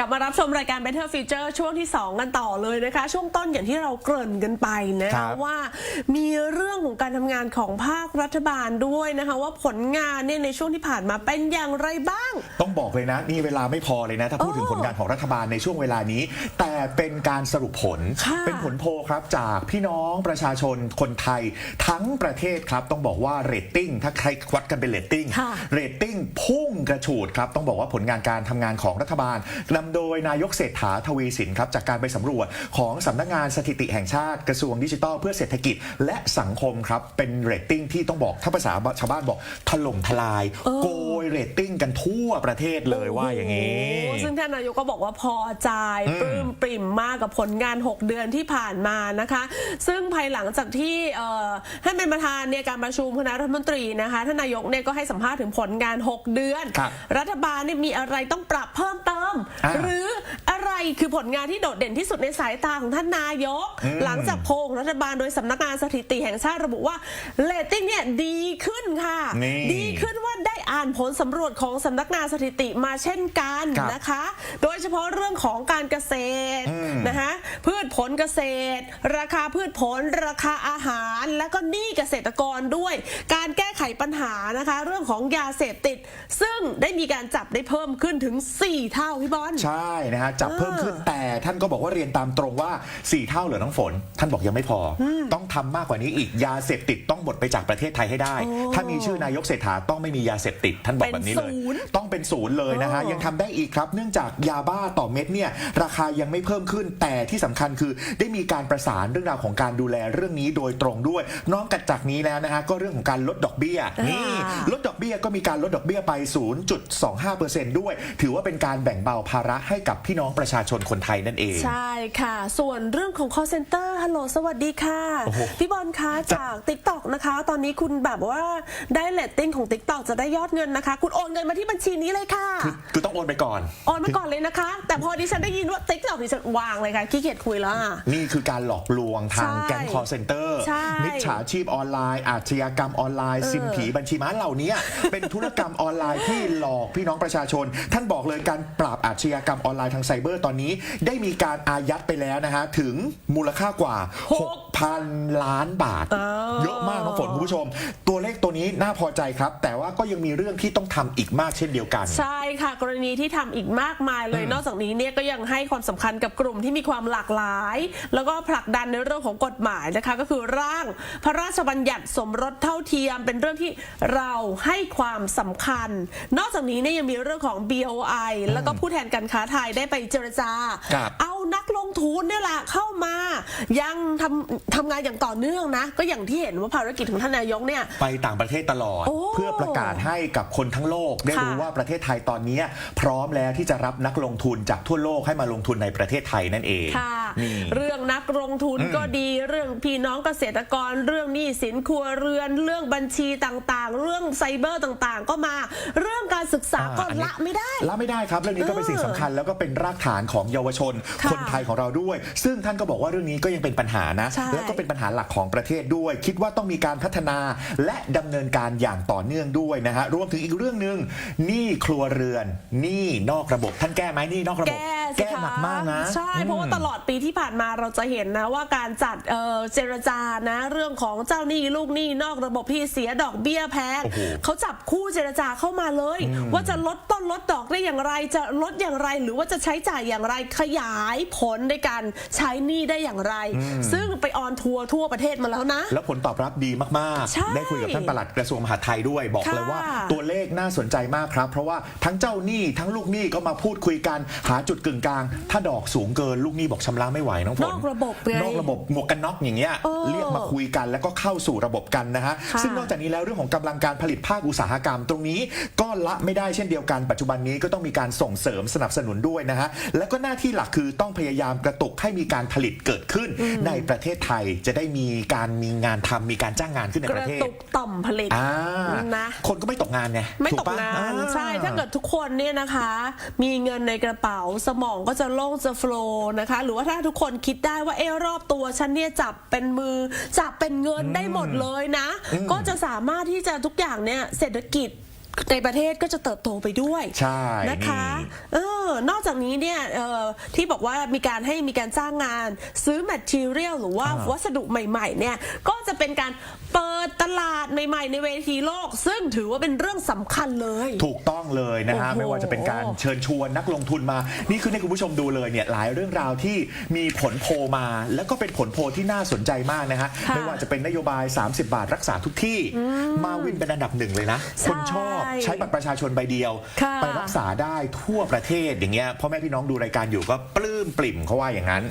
กลับมารับชมรายการ Better Future ช่วงที่ 2 กันต่อเลยนะคะ ช่วงต้นอย่างที่เราเกริ่นกันไปนะครัคะบว่ามีเรื่องของการทำงานของภาครัฐบาลด้วยนะคะ ว่าผลงานเนี่ยในช่วงที่ผ่านมาเป็นอย่างไรบ้าง ต้องบอกเลยนะ นี่เวลาไม่พอเลยนะ ถ้าพูดถึงโอ้ผลงานของรัฐบาลในช่วงเวลานี้ แต่เป็นการสรุปผลค่ะเป็นผลโพลครับจากพี่น้องประชาชนคนไทยทั้งประเทศครับต้องบอกว่าเรตติ้งถ้าใครวัดกันเป็นเรตติ้งค่ะเรตติ้งพุ่งกระฉูดครับต้องบอกว่าผลงานการทำงานของรัฐบาลนำโดยนายกเศรษฐาทวีสินครับจากการไปสำรวจของสำนักงานสถิติแห่งชาติกระทรวงดิจิทัลเพื่อเศรษฐกิจและสังคมครับ เป็นเรตติ้งที่ต้องบอกถ้าภาษาชาวบ้านบอกถล่มทลาย โกยเรตติ้งกันทั่วประเทศเลยว่าอย่างนี้โอ้ซึ่งท่านนายกก็บอกว่าพอใจปลื้มปริ่มมากกับผลงาน 6 เดือนที่ผ่านมานะคะ ซึ่งภายหลังจากที่เอ่อท่านเป็นประธานเนี่ยการประชุมคณะรัฐมนตรีนะคะท่านนายกเนี่ยก็ให้สัมภาษณ์ถึงผลงาน 6 เดือนครับรัฐบาลเนี่ยมีอะไรต้องปรับเพิ่มเติมอ่าหรืออะไรคือผลงานที่โดดเด่นที่สุดในสายตาของท่านนายก อืม หลังจากโพลของรัฐบาลโดยสำนักงานสถิติแห่งชาติระบุว่าเรตติ้งเนี่ยดีขึ้นค่ะ นี่ดีขึ้นว่าได้อ่านผลสำรวจของสำนักงานสถิติมาเช่นกันครับนะคะ โดยเฉพาะเรื่องของการเกษตรอืม นะคะพืชผลเกษตร ราคาพืชผล ราคาอาหาร และก็หนี้เกษตรกรด้วย การแก้ไขปัญหานะคะ เรื่องของยาเสพติด ซึ่งได้มีการจับได้เพิ่มขึ้นถึง 4 เท่าพี่บอล ใช่นะฮะจับเพิ่มขึ้นแต่ท่านก็บอกว่าเรียนตามตรงว่า 4 เท่าเหลือน้องฝน ท่านบอกยังไม่พออต้องทำมากกว่านี้อีกยาเสพติดต้องหมดไปจากประเทศไทยให้ได้โอ้ถ้ามีชื่อนายกเศรษฐาต้องไม่มียาเสพติด ท่านบอกแบบนี้เลยเป็นศูนย์ต้องเป็นศูนย์เลยนะฮะเออยังทำได้อีกครับเนื่องจากยาบ้าต่อเม็ดเนี่ยราคายังไม่เพิ่มขึ้น แต่ที่สำคัญคือได้มีการประสานเรื่องราวของการดูแลเรื่องนี้โดยตรงด้วยนอกจากนี้แล้วนะฮะก็เรื่องของการลดดอกเบี้ยนี่อ่าลดดอกเบี้ยก็มีการลดดอกเบี้ยไป 0.25%ด้วย ถือว่าเป็นการแบ่งเบาภาระให้กับพี่น้องประชาชนคนไทยนั่นเอง ใช่ค่ะ ส่วนเรื่องของ call center ฮัลโหลสวัสดีค่ะ โอ้โหพี่บอลคะจาก TikTok นะคะ ตอนนี้คุณแบบว่าได้เลตติ้งของ TikTok จะได้ยอดเงินนะคะ คุณโอนเงินมาที่บัญชีนี้เลยค่ะ คือคือต้องโอนไปก่อน โอนมาก่อนเลยนะคะ แต่พอดิฉันได้ยินว่า TikTok ดิฉันวางเลยค่ะขี้เกียจคุยแล้วอะนี่คือการหลอกลวงทางใช่แก๊งคอร์เซนเตอร์ใช่มิจฉาชีพออนไลน์ อาชญากรรมออนไลน์เออซิมผีบัญชีม้าเหล่านี้ เป็นธุรกรรมออนไลน์ที่หลอกพี่น้องประชาชน ท่านบอกเลยการปราบอาชญากรรมออนไลน์ทางไซเบอร์ตอนนี้ ได้มีการอายัดไปแล้วนะฮะถึงมูลค่ากว่า 6,000 ล้านบาทอ้าวเยอะมากน้องฝนคุณผู้ชมตัวเลข ตัวนี้น่าพอใจครับ แต่ว่าก็ยังมีเรื่องที่ต้องทำอีกมากเช่นเดียวกัน ใช่ค่ะ กรณีที่ทำอีกมากมายเลยอืมนอกจากนี้เนี่ยก็ยังให้ความสำคัญกับกลุ่มที่มีความหลากหลาย แล้วก็ผลักดันในเรื่องของกฎหมายนะคะ ก็คือร่างพระราชบัญญัติสมรสเท่าเทียม เป็นเรื่องที่เราให้ความสำคัญ นอกจากนี้เนี่ยยังมีเรื่องของ BOI แล้วก็ผู้แทนการค้าไทยได้ไปเจรจา ครับ เอา นักลงทุนเนี่ยแหละเข้ามายังทำทำงานอย่างต่อเนื่องนะ ก็อย่างที่เห็นว่าภารกิจของท่านนายกเนี่ย ไปต่างประเทศตลอด โอ้เพื่อประกาศให้กับคนทั้งโลก ได้ค่ะ รู้ว่าประเทศไทยตอนนี้ พร้อมแล้วที่จะรับนักลงทุนจากทั่วโลกให้มาลงทุนในประเทศไทยนั่นเองค่ะ นี่เรื่อ งนักลงทุนอืมก็ดีเรื่องพี่น้องเกษตรกรเรื่องหนี้สินครัวเรือนเรื่องบัญชีต่างๆ เรื่องไซเบอร์ต่างๆ ก็มาเรื่องการศึกษาก็อ่าอันนี้ ละไม่ได้ ละไม่ได้ครับ เรื่องนี้ก็เป็นเออสิ่งสำคัญแล้วก็เป็นรากฐานของเยาวชน ค่ะคนไทยของเราด้วย ซึ่งท่านก็บอกว่าเรื่องนี้ก็ยังเป็นปัญหานะ ใช่แล้วก็เป็นปัญหาหลักของประเทศด้วย คิดว่าต้องมีการพัฒนาและดำเนินการอย่างต่อเนื่องด้วยนะฮะรวมถึงอีกเรื่องหนึ่งหนี้ครัวเรือนหนี้นอกระบบท่านแก้ไหมหนี้นอกระบบ แก้ สิแก้คะหนักมากนะใช่เพราะว่าอืมตลอดปีที่ผ่านมาเราจะเห็นนะว่าการจัดเอ่อเจรจานะ เรื่องของเจ้าหนี้ลูกหนี้นอกระบบที่เสียดอกเบี้ยแพงโอ้โหเขาจับคู่เจรจาเข้ามาเลย ว่าจะลดต้นลดดอกได้อย่างไร จะลดอย่างไร หรือว่าจะใช้จ่ายอย่างไรขยายผลในการใช้หนี้ได้อย่างไรซึ่งไปออนทัวร์ทั่วประเทศมาแล้วนะ แล้วผลตอบรับดีมาก ใช่ๆ ได้คุยกับท่านปลัดกระทรวงมหาดไทยด้วยบอกค่ะเลยว่าตัวเลขน่าสนใจมากครับ เพราะว่าทั้งเจ้าหนี้ทั้งลูกหนี้ก็มาพูดคุยกันหาจุดกึ่งกลาง ถ้าดอกสูงเกินลูกหนี้บอกชำระไม่ไหวน้องฝนนอกระบบไงนอกระบบหมวกกันน็อกอย่างเงี้ยเออเรียกมาคุยกันแล้วก็เข้าสู่ระบบกันนะฮะค่ะ ซึ่งนอกจากนี้แล้วเรื่องของกำลังการผลิตภาคอุตสาหกรรมตรงนี้ ก็ละไม่ได้เช่นเดียวกันปัจจุบันนี้ก็ต้องมีการส่งเสริมสนับสนุนด้วยนะฮะแล้วก็หน้าที่หลักคือต้องพยายามกระตุกให้มีการผลิตเกิดขึ้น ในประเทศไทยจะได้มีการมีงานทำมีการจ้างงานขึ้นในกประระเทศ ตุกต่อมผลิต อ่านะ คนก็ไม่ตกงานไงไม่ถูตกปะงานอ่ ใช่ถ้าเกิดทุกคนเนี่ยนะคะ มีเงินในกระเป๋าสมองก็จะโล่งจะโฟลว์นะคะ หรือว่าถ้าทุกคนคิดได้ว่าเออรอบตัวฉันเนี่ยจับเป็นมือจับเป็นเงินได้หมดเลยนะ ก็จะสามารถที่จะทุกอย่างเนี่ยเศรษฐกิจ ในประเทศก็จะเติบโตไปด้วยใช่นะคะนี่เออนอกจากนี้เนี่ยเอ่อที่บอกว่ามีการให้มีการจ้างงานซื้อ material หรือว่าอ่าวัสดุใหม่ๆเนี่ยก็จะเป็นการเปิดตลาดใหม่ ๆ ในเวทีโลก ซึ่งถือว่าเป็นเรื่องสำคัญเลย ถูกต้องเลยนะฮะโอ้โหไม่ว่าจะเป็นการเชิญชวนนักลงทุนมา นี่คือให้คุณผู้ชมดูเลยเนี่ยหลายเรื่องราวที่มีผลโพลมา แล้วก็เป็นผลโพลที่น่าสนใจมากนะฮะค่ะไม่ว่าจะเป็นนโยบาย 30 บาทรักษาทุกที่ มาวินเป็นอันดับหนึ่งเลยนะใช่คนชอบใช้บัตรประชาชนใบเดียว ค่ะไปรักษาได้ทั่วประเทศอย่างเงี้ยพ่อแม่พี่น้องดูรายการอยู่ก็ปลื้มปริ่มเขาว่าอย่างนั้น